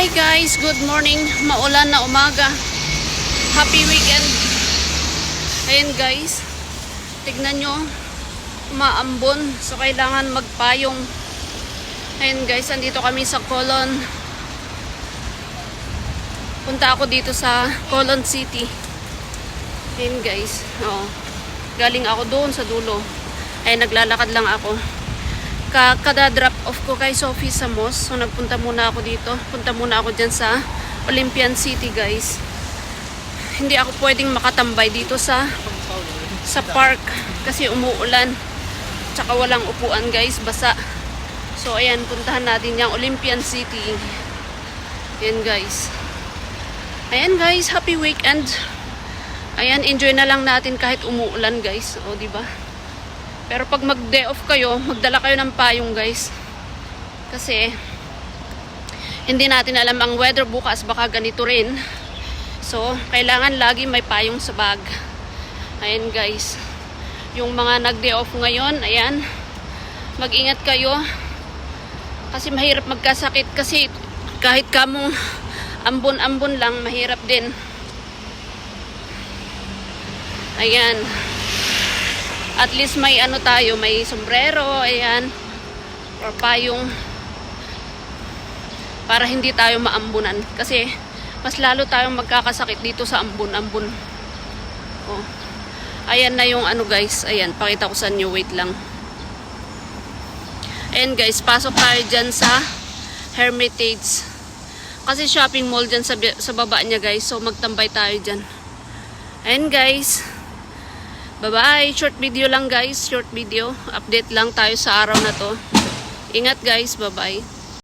Hi guys, good morning. Maulan na umaga. Happy weekend. Ayan guys. Tignan nyo. Umaambon. So kailangan magpayong. Ayan guys, andito kami sa Colon. Punta ako dito sa Colon City. Ayan guys. Oo. Galing ako doon sa dulo. Ay naglalakad lang ako ka kada drop off ko kay Sophie sa Moss. So nagpunta muna ako dito. Punta muna ako dyan sa Olympian City guys. Hindi ako pwedeng makatambay dito sa sa park kasi umuulan. Tsaka walang upuan guys, basa. So ayan, puntahan natin yung Olympian City. Ayan guys. Ayan guys, happy weekend. Ayan, enjoy na lang natin kahit umuulan guys. O, di ba? Pero pag mag-day off kayo, magdala kayo ng payong guys. Kasi, hindi natin alam ang weather bukas, baka ganito rin. So, kailangan lagi may payong sa bag. Ayan guys. Yung mga nag-day off ngayon, ayan. Mag-ingat kayo. Kasi mahirap magkasakit. Kasi kahit kamong ambon-ambon lang, mahirap din. Ayan at least may ano tayo, may sombrero, ayan, or payong para hindi tayo maambunan. Kasi mas lalo tayong magkakasakit dito sa ambon-ambon. Oh. Ayan na yung ano guys, ayan, pakita ko sa inyo, wait lang. Ayan guys, pasok tayo dyan sa Hermitage. Kasi shopping mall dyan sa, sa baba niya guys, so magtambay tayo dyan. Ayan guys. Bye-bye. Short video lang guys. Short video. Update lang tayo sa araw na to. Ingat guys. Bye-bye.